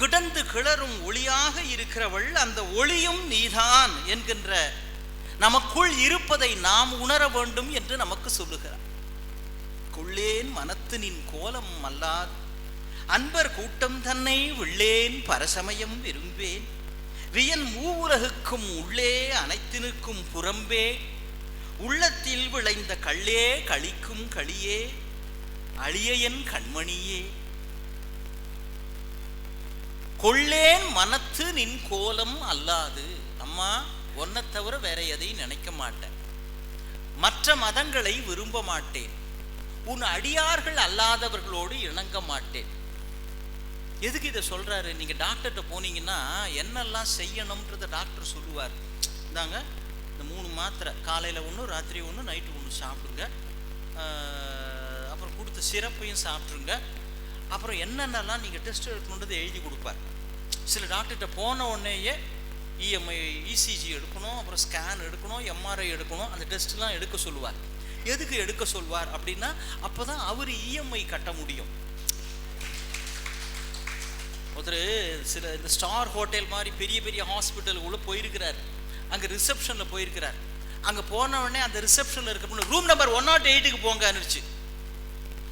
கிடந்து கிளறும் ஒளியாக இருக்கிறவள் அந்த ஒளியும் நீதான் என்கின்ற நமக்குள் இருப்பதை நாம் உணர வேண்டும் என்று நமக்கு சொல்லுகிறார். கொள்ளேன் மனத்து நின் கோலம் அல்லாது அன்பர் கூட்டம் தன்னை விள்ளேன் பரசமயம் விரும்பேன். வியன் மூவுலகுக்கும் உள்ளே அனைத்தினுக்கும் புறம்பே உள்ளத்தில் விளைந்த கள்ளே கழிக்கும் களியே அழியன் கண்மணியே. கொள்ளேன் மனத்து நின் கோலம் அல்லாது. அம்மா ஒன்னை தவிர வேற எதையும் நினைக்க மாட்டேன். மற்ற மதங்களை விரும்ப மாட்டேன். உன் அடியார்கள் அல்லாதவர்களோடு இணங்க மாட்டேன். எதுக்கு இதை சொல்றாரு? நீங்க டாக்டர்கிட்ட போனீங்கன்னா என்னெல்லாம் செய்யணும்ன்றத டாக்டர் சொல்லுவார். இந்தாங்க இந்த மூணு மாத்திரை காலையில் ஒன்று ராத்திரி ஒன்று நைட்டு ஒன்று சாப்பிடுங்க. அப்புறம் கொடுத்த சிறப்பையும் சாப்பிட்ருங்க அப்புறம் என்னென்னலாம் நீங்கள் டெஸ்ட் எடுக்கணுன்றதை எழுதி கொடுப்பார்? சில டாக்டர்கிட்ட போன உடனேயே இஎம்ஐ இசிஜி எடுக்கணும் அப்புறம் ஸ்கேன் எடுக்கணும் எம்ஆர்ஐ எடுக்கணும் அந்த டெஸ்ட்லாம் எடுக்க சொல்லுவார். எதுக்கு எடுக்க சொல்வார் அப்படின்னா அப்போ தான் அவர் இஎம்ஐ கட்ட முடியும். ஒருத்தர் சில இந்த ஸ்டார் ஹோட்டல் மாதிரி பெரிய பெரிய ஹாஸ்பிட்டலுக்குள்ளே போயிருக்கிறார். அங்கே ரிசப்ஷனில் போயிருக்கிறார். அங்கே போன உடனே அந்த ரிசப்ஷனில் இருக்க ரூம் நம்பர் ஒன் நாட் எயிட்டுக்கு oh போங்க அனுப்பிச்சு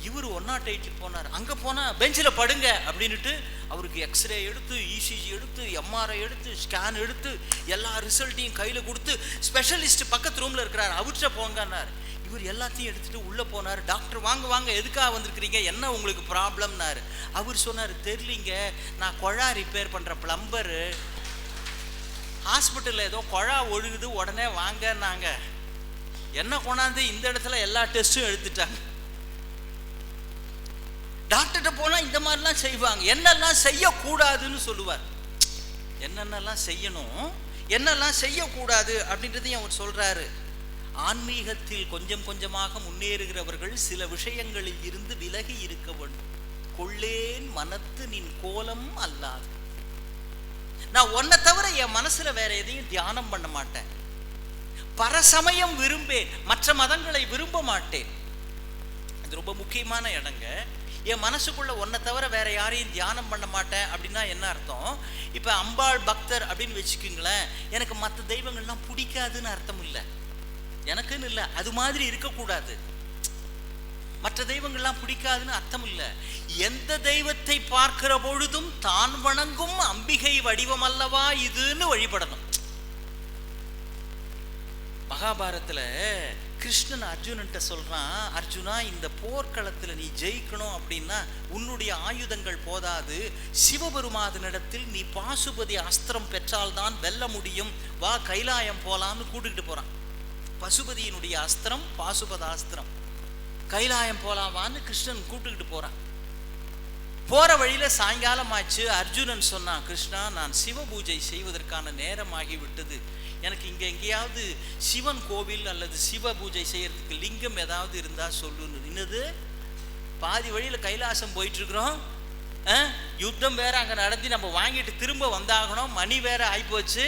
இவர் ஒன் நாட் எயிட்டுக்கு போனார். அங்கே போனால் பெஞ்சில் படுங்க அப்படின்னுட்டு அவருக்கு எக்ஸ்ரே எடுத்து இசிஜி எடுத்து எம்ஆர்ஐ எடுத்து ஸ்கேன் எடுத்து எல்லா ரிசல்ட்டையும் கையில் கொடுத்து ஸ்பெஷலிஸ்ட் பக்கத்து ரூமில் இருக்கிறார். அவர்கிட்ட போங்கன்னார். இவர் எல்லாத்தையும் எடுத்துகிட்டு உள்ளே போனார். டாக்டர் வாங்க வாங்க எதுக்காக வந்திருக்கிறீங்க? என்ன உங்களுக்கு ப்ராப்ளம்னாரு? அவர் சொன்னார் தெரியலிங்க நான் குழா ரிப்பேர் பண்ணுற ப்ளம்பரு ஹாஸ்பிட்டலில் ஏதோ குழா ஒழுகுது உடனே வாங்கன்னாங்க. என்ன கொண்டாந்து இந்த இடத்துல எல்லா டெஸ்ட்டும் எடுத்துட்டாங்க. டாக்டர்கிட்ட போனால் இந்த மாதிரிலாம் செய்வாங்க. என்னெல்லாம் செய்யக்கூடாதுன்னு சொல்லுவார். என்னென்னலாம் செய்யணும்? என்னெல்லாம் செய்யக்கூடாது அப்படின்றதையும் அவர் சொல்றாரு. ஆன்மீகத்தில் கொஞ்சம் கொஞ்சமாக முன்னேறுகிறவர்கள் சில விஷயங்களில் இருந்து விலகி இருக்க வேண்டும். கொள்ளேன் மனத்து நின் கோலம் அல்லாது. நான் ஒன்றை தவிர என் மனசுல வேற எதையும் தியானம் பண்ண மாட்டேன். பரசமயம் விரும்பேன். மற்ற மதங்களை விரும்ப மாட்டேன். இது ரொம்ப முக்கியமான இடங்க. என் மனசுக்குள்ள ஒன்றை தவிர வேற யாரையும் தியானம் பண்ண மாட்டேன் அப்படின்னா என்ன அர்த்தம்? இப்போ அம்பாள் பக்தர் அப்படின்னு வச்சுக்கோங்களேன் எனக்கு மற்ற தெய்வங்கள்லாம் பிடிக்காதுன்னு அர்த்தம் இல்லை. எனக்குன்னு இல்லை அது மாதிரி இருக்கக்கூடாது. மற்ற தெய்வங்கள்லாம் பிடிக்காதுன்னு அர்த்தம் இல்லை. எந்த தெய்வத்தை பார்க்கிற பொழுதும் தான் வணங்கும் அம்பிகை வடிவம் அல்லவா இதுன்னு வழிபடணும். மகாபாரத்தில் கிருஷ்ணன் அர்ஜுனன்ட்ட சொல்றான் அர்ஜுனா இந்த போர்க்களத்துல நீ ஜெயிக்கணும் அப்படின்னா உன்னுடைய ஆயுதங்கள் போதாது. சிவபெருமாதனிடத்தில் நீ பாசுபதி அஸ்திரம் பெற்றால்தான் வெல்ல முடியும். வா கைலாயம் போலாம்னு கூட்டுக்கிட்டு போறான். பசுபதியினுடைய அஸ்திரம் பாசுபத அஸ்திரம். கைலாயம் போலாமான்னு கிருஷ்ணன் கூட்டுக்கிட்டு போறான். போற வழியில் சாயங்காலம் ஆச்சு அர்ஜுனன் சொன்னான் கிருஷ்ணா நான் சிவ பூஜை செய்வதற்கான நேரம் ஆகிவிட்டது. எனக்கு இங்கே எங்கேயாவது சிவன் கோவில் அல்லது சிவ பூஜை செய்யறதுக்கு லிங்கம் ஏதாவது இருந்தால் சொல்லுன்னு. என்னது? பாதி வழியில் கைலாசம் போயிட்டுருக்குறோம். யுத்தம் வேற அங்கே நடத்தி நம்ம வாங்கிட்டு திரும்ப வந்தாகணும். மணி வேற ஆகிப்போச்சு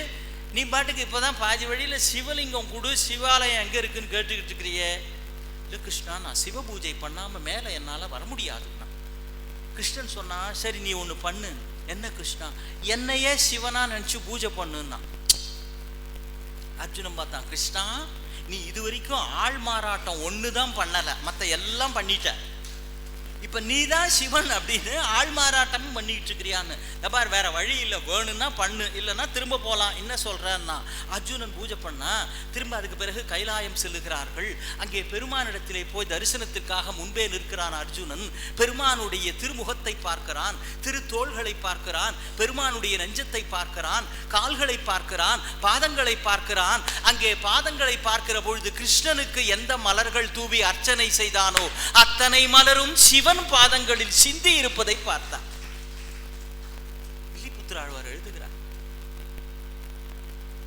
நீ பாட்டுக்கு இப்போ தான் பாதி வழியில் சிவலிங்கம் கொடு சிவாலயம் எங்கே இருக்குன்னு கேட்டுக்கிட்டு இருக்கிறியே. இல்லை கிருஷ்ணா நான் சிவ பூஜை பண்ணாமல் மேலே என்னால் வர முடியாதுன்னா கிருஷ்ணன் சொன்னா சரி நீ ஒன்று பண்ணு. என்ன கிருஷ்ணா? என்னையே சிவனா நினச்சி பூஜை பண்ணுன்னா. அர்ஜுனன் பார்த்தான் கிருஷ்ணா நீ இது வரைக்கும் ஆள் மாறாட்டம் ஒன்று தான் பண்ணலை. மற்ற எல்லாம் பண்ணிட்ட. இப்போ நீ தான் சிவன் அப்படின்னு ஆள் மாறாட்டம் பண்ணிக்கிட்டு இருக்கிறியான்னு பார் வேற வழி இல்லை வேணும்னா பண்ணு இல்லைன்னா திரும்ப போகலாம் என்ன சொல்கிறேன்னா அர்ஜுனன் பூஜை பண்ணா திரும்ப அதுக்கு பிறகு கைலாயம் செல்லுகிறார்கள். அங்கே பெருமானிடத்திலே போய் தரிசனத்திற்காக முன்பே நிற்கிறான் அர்ஜுனன். பெருமானுடைய திருமுகத்தை பார்க்கிறான் திருத்தோள்களை பார்க்கிறான் பெருமானுடைய நெஞ்சத்தை பார்க்கிறான் கால்களை பார்க்கிறான் பாதங்களை பார்க்கிறான். அங்கே பாதங்களை பார்க்கிற பொழுது கிருஷ்ணனுக்கு எந்த மலர்கள் தூவி அர்ச்சனை செய்தானோ அத்தனை மலரும் சிவன் பாதங்களில் சிந்தி இருப்பதை பார்த்தான். வில்லிபுத்திராழ்வார் எழுதுகிறார்.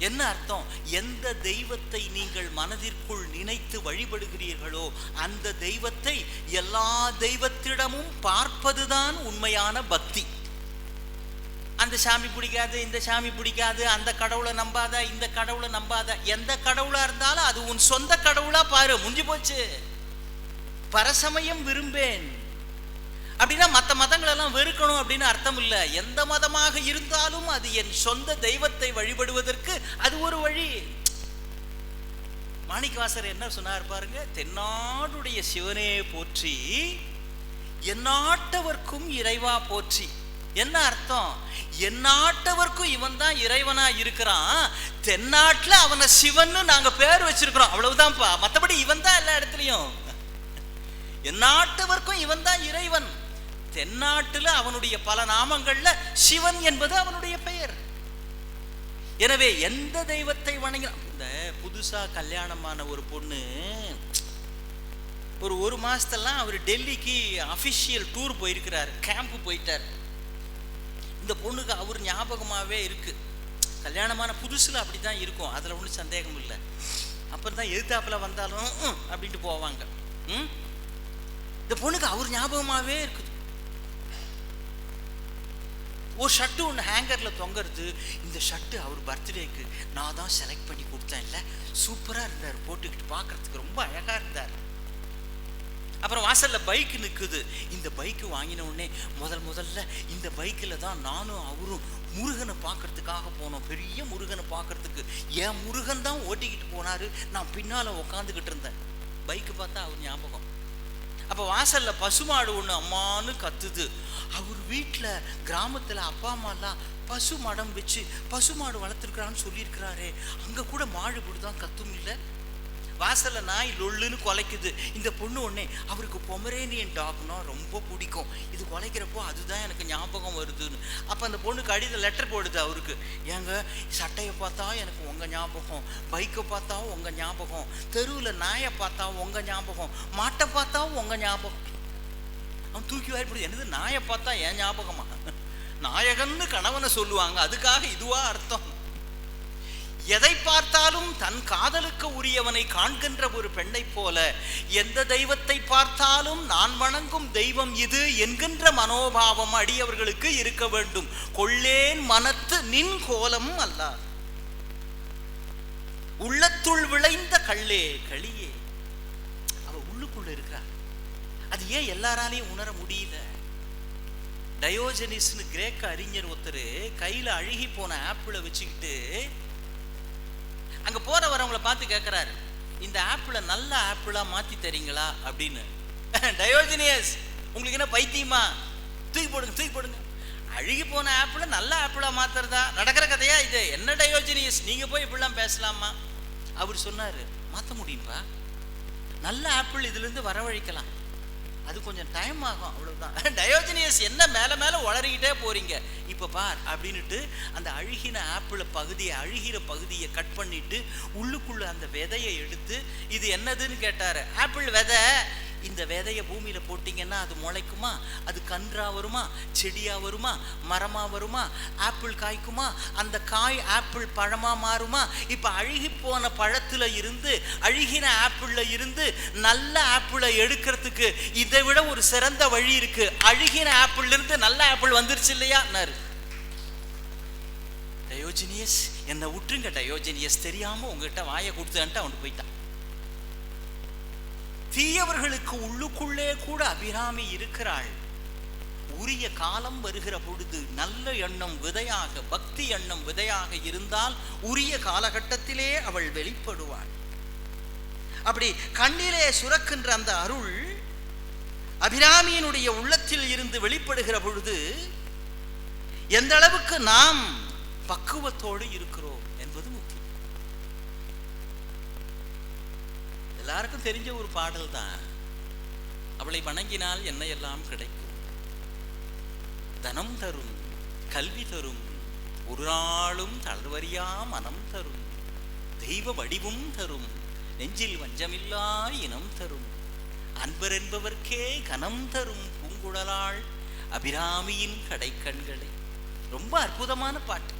என்ன அர்த்தம்? எந்த தெய்வத்தை நீங்கள் மனதிற்குள் நினைத்து வழிபடுகிறீர்களோ அந்த தெய்வத்தை எல்லா தெய்வத்திடமும் பார்ப்பதுதான் உண்மையான பக்தி. அந்த சாமி பிடிக்காது இந்த சாமி பிடிக்காது அந்த கடவுளை நம்பாத இந்த கடவுளை நம்பாத எந்த கடவுளா இருந்தாலும் அது உன் சொந்த கடவுளா பாரு முடிஞ்சு போச்சு. பரசமயம் விரும்பேன். அப்படின்னா மற்ற மதங்கள் எல்லாம் வெறுக்கணும் அப்படின்னு அர்த்தம் இல்லை எந்த மதமாக இருந்தாலும் அது என் சொந்த தெய்வத்தை வழிபடுவதற்கு அது ஒரு வழி. மாணிக்கவாசர் என்ன சொன்னார் பாருங்க தென்னாடுடைய சிவனே போற்றி எந்நாட்டவர்க்கும் இறைவா போற்றி. என்ன அர்த்தம்? எந்நாட்டவர்க்கும் இவன் தான் இறைவனா இருக்கிறான். தென்னாட்டுல அவனை சிவன்னு நாங்க பேர் வச்சிருக்கிறோம். அவ்வளவுதான்ப்பா. மத்தபடி இவன் தான் எல்லா இடத்துலயும். எந்நாட்டவர்க்கும் இவன் தான் இறைவன். தென்னாட்டுல அவனுடைய பல நாமங்கள்ல சிவன் என்பது அவனுடைய பெயர். எனவே எந்த தெய்வத்தை வணங்கினான் இந்த புதுசா கல்யாணமான ஒரு பொண்ணு ஒரு ஒரு மாசத்தெல்லாம் அவர் டெல்லிக்கு அபிஷியல் டூர் போயிருக்கிறார் கேம்ப் போயிட்டார். இந்த பொண்ணுக்கு அவர் ஞாபகமாகவே இருக்கு. கல்யாணமான புதுசுல அப்படிதான் இருக்கும் அதுல ஒன்றும் சந்தேகம் இல்லை. அப்புறம் தான் எதிர்த்தாப்பில் வந்தாலும் அப்படின்ட்டு போவாங்க. இந்த பொண்ணுக்கு அவர் ஞாபகமாகவே இருக்குது. ஒரு ஷர்ட்டு ஒன்று ஹேங்கரில் தொங்குறது. இந்த ஷர்ட்டு அவர் பர்த்டேக்கு நான் தான் செலக்ட் பண்ணி கொடுத்தேன் இல்லை. சூப்பராக இருந்தார் போட்டுக்கிட்டு பார்க்கறதுக்கு ரொம்ப அழகாக இருந்தார். அப்புறம் வாசலில் பைக் நிற்குது இந்த பைக்கு வாங்கின உடனே முதல் முதல்ல இந்த பைக்கில் தான் நானும் அவரும் முருகனை பார்க்கறதுக்காக போனோம். பெரிய முருகனை பார்க்கறதுக்கு என் முருகன் தான் ஓட்டிக்கிட்டு போனாரு. நான் பின்னால உக்காந்துக்கிட்டு இருந்தேன். பைக்கு பார்த்தா அவர் ஞாபகம். அப்போ வாசல்ல பசுமாடு ஒன்று அம்மான்னு கத்துது. அவர் வீட்டில் கிராமத்தில் அப்பா அம்மாலாம் பசு மடம் வச்சு பசுமாடு வளர்த்துருக்குறான்னு சொல்லியிருக்கிறாரே. அங்கே கூட மாடு இப்படி தான் கத்தும் இல்லை? வாசல்ல நாய் லொல்லுன்னு குலைக்குது. இந்த பொண்ணு உடனே அவருக்கு பொமரேனியன் டாக்னா ரொம்ப பிடிக்கும். இது குலைக்கிறப்போ அதுதான் எனக்கு ஞாபகம் வருதுன்னு. அப்போ அந்த பொண்ணு கடிதம் லெட்டர் போடுது அவருக்கு. ஏங்க சட்டையை பார்த்தா எனக்கு உங்கள் ஞாபகம். பைக்கை பார்த்தா உங்கள் ஞாபகம். தெருவில் நாயை பார்த்தா உங்கள் ஞாபகம். மாட்டை பார்த்தா உங்கள் ஞாபகம். அவன் தூக்கி வாய்ப்பிடுது என்னது நாயை பார்த்தா என் ஞாபகமா? நாயகன்னு கணவனை சொல்லுவாங்க. அதுக்காக இதுவா அர்த்தம். எதை பார்த்தாலும் தன் காதலுக்கு உரியவனை காண்கின்ற ஒரு பெண்ணைப் போல எந்த தெய்வத்தை பார்த்தாலும் நான் வணங்கும் தெய்வம் இது என்கின்ற மனோபாவம் அடியவர்களுக்கு இருக்க வேண்டும். கொள்ளேன் மனத்து நின் கோலம் அல்ல. உள்ளத்துள் விளைந்த கள்ளே களியே. அவ உள்ளுக்குள்ள இருக்கிறார் அது ஏன் எல்லாராலையும் உணர முடியல? டயோஜனிஸ்னு கிரேக்க அறிஞர் ஒருத்தர் கையில அழுகி போன ஆப்பிளை வச்சுக்கிட்டு அங்க போற வரவங்கள பார்த்து கேட்கிறாரு இந்த ஆப்பிளை நல்ல ஆப்பிளா மாத்தி தரீங்களா? அப்படின்னு. டயோஜினியஸ் உங்களுக்கு என்ன பைத்தியமா? தூக்கி போடுங்க தூக்கி போடுங்க. அழுகி போன ஆப்பிளை நல்ல ஆப்பிளா மாத்துறதா? நடக்கிற கதையா இது? என்ன டயோஜினியஸ் நீங்க போய் இப்படிலாம் பேசலாமா? அவர் சொன்னாரு மாத்த முடியும்பா? நல்ல ஆப்பிள் இதுல இருந்து வரவழைக்கலாம். அது கொஞ்சம் டைம் ஆகும் அவ்வளோதான் டயோஜினியஸ் என்ன மேலே மேலே வளரிக்கிட்டே போகிறீங்க இப்போ பார் அப்படின்னுட்டு அந்த அழுகின ஆப்பிள் பகுதியை அழுகிற பகுதியை கட் பண்ணிவிட்டு உள்ளுக்குள்ளே அந்த விதையை எடுத்து இது என்னதுன்னு கேட்டார். ஆப்பிள் விதை இந்த விதையை பூமியில் போட்டிங்கன்னா அது முளைக்குமா? அது கன்றாக வருமா? செடியாக வருமா? மரமாக வருமா? ஆப்பிள் காய்க்குமா? அந்த காய் ஆப்பிள் பழமாக மாறுமா? இப்போ அழுகி போன பழத்தில் இருந்து அழுகின ஆப்பிளில் இருந்து நல்ல ஆப்பிளை எடுக்கிறதுக்கு இதை விட ஒரு சிறந்த வழி இருக்கு. அழுகின ஆப்பிள்ல இருந்து நல்ல ஆப்பிள் வந்துருச்சு இல்லையா? டயோஜினியஸ் என்னை விட்டுருங்க டயோஜினியஸ். தெரியாமல் உங்ககிட்ட வாயை கொடுத்துன்ட்டு அவன் போயிட்டான். தீயவர்களுக்கு உள்ளுக்குள்ளே கூட அபிராமி இருக்கிறாள். உரிய காலம் வருகிற பொழுது நல்ல எண்ணம் விதையாக பக்தி எண்ணம் விதையாக இருந்தால் உரிய காலகட்டத்திலே அவள் வெளிப்படுவாள். அப்படி கண்ணிலே சுரக்கின்ற அந்த அருள் அபிராமியினுடைய உள்ளத்தில் இருந்து வெளிப்படுகிற பொழுது எந்த அளவுக்கு நாம் பக்குவத்தோடு இருக்கிறோம் என்பது முக்கியம் எல்லாருக்கும் தெரிஞ்ச ஒரு பாடல் தான். அவளை வணங்கினால் என்ன எல்லாம் கிடைக்கும்? தனம் தரும் கல்வி தரும் ஒரு நாளும் தளர்வறியா மனம் தரும். தெய்வ வடிவும் தரும் நெஞ்சில் வஞ்சமில்லா இனம் தரும். அன்பர் என்பவர்க்கே கனம் தரும் பூங்குழலாள் அபிராமியின் கடைக்கண்களை. ரொம்ப அற்புதமான பாட்டு.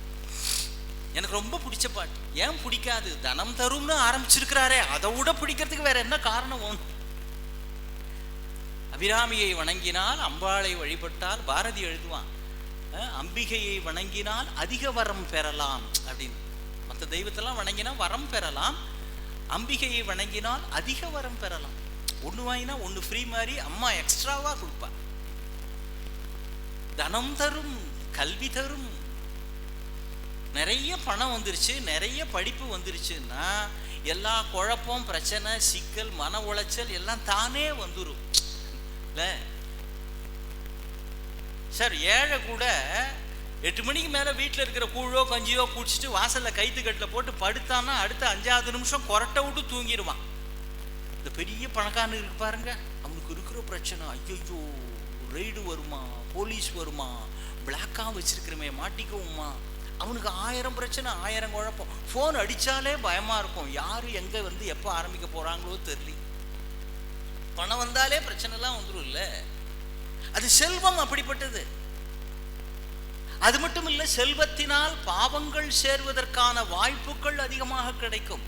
எனக்கு ரொம்ப பிடிச்ச பாட்டு. ஏன் பிடிக்காது? தனம் தரும்னு ஆரம்பிச்சிருக்கிறாரே அதை விட பிடிக்கிறதுக்கு வேற என்ன காரணம்? அபிராமியை வணங்கினால் அம்பாளை வழிபட்டால் பாரதி எழுதுவான் அம்பிகையை வணங்கினால் அதிக வரம் பெறலாம் அப்படின்னு. மற்ற தெய்வத்தெல்லாம் வணங்கினா வரம் பெறலாம் அம்பிகையை வணங்கினால் அதிக வரம் பெறலாம். ஒன்று வாங்கினா ஒன்று ஃப்ரீ மாதிரி அம்மா எக்ஸ்ட்ராவாக கொடுப்பா. தனம் தரும் கல்வி தரும் நிறைய பணம் வந்துருச்சு நிறைய படிப்பு வந்துருச்சுன்னா எல்லா குழப்பம் பிரச்சனை சிக்கல் மன உளைச்சல் எல்லாம் தானே வந்துடும் இல்லை? சார் ஏழை கூட எட்டு மணிக்கு மேலே வீட்டில் இருக்கிற கூழோ கஞ்சியோ குடிச்சிட்டு வாசலில் கைத்து கட்டில் போட்டு படுத்தான்னா அடுத்த அஞ்சாவது நிமிஷம் கொரட்டை விட்டு தூங்கிடுவான் இந்த பெரிய பணக்காரன் இருக்கு பாருங்க. அவனுக்கு இருக்கிற பிரச்சனை ஐயோ ரெய்டு வருமா போலீஸ் வருமா பிளாக்காக வச்சிருக்கிறமே மாட்டிக்கவும்மா அவனுக்கு ஆயிரம் பிரச்சனை ஆயிரம் குழப்பம். ஃபோன் அடித்தாலே பயமாக இருக்கும். யார் எங்கே வந்து எப்போ ஆரம்பிக்க போகிறாங்களோ தெரியல. பணம் வந்தாலே பிரச்சனைலாம் வந்துடும் இல்லை. அது செல்வம் அப்படிப்பட்டது. அது மட்டும் இல்லை செல்வத்தினால் பாவங்கள் சேர்வதற்கான வாய்ப்புகள் அதிகமாக கிடைக்கும்.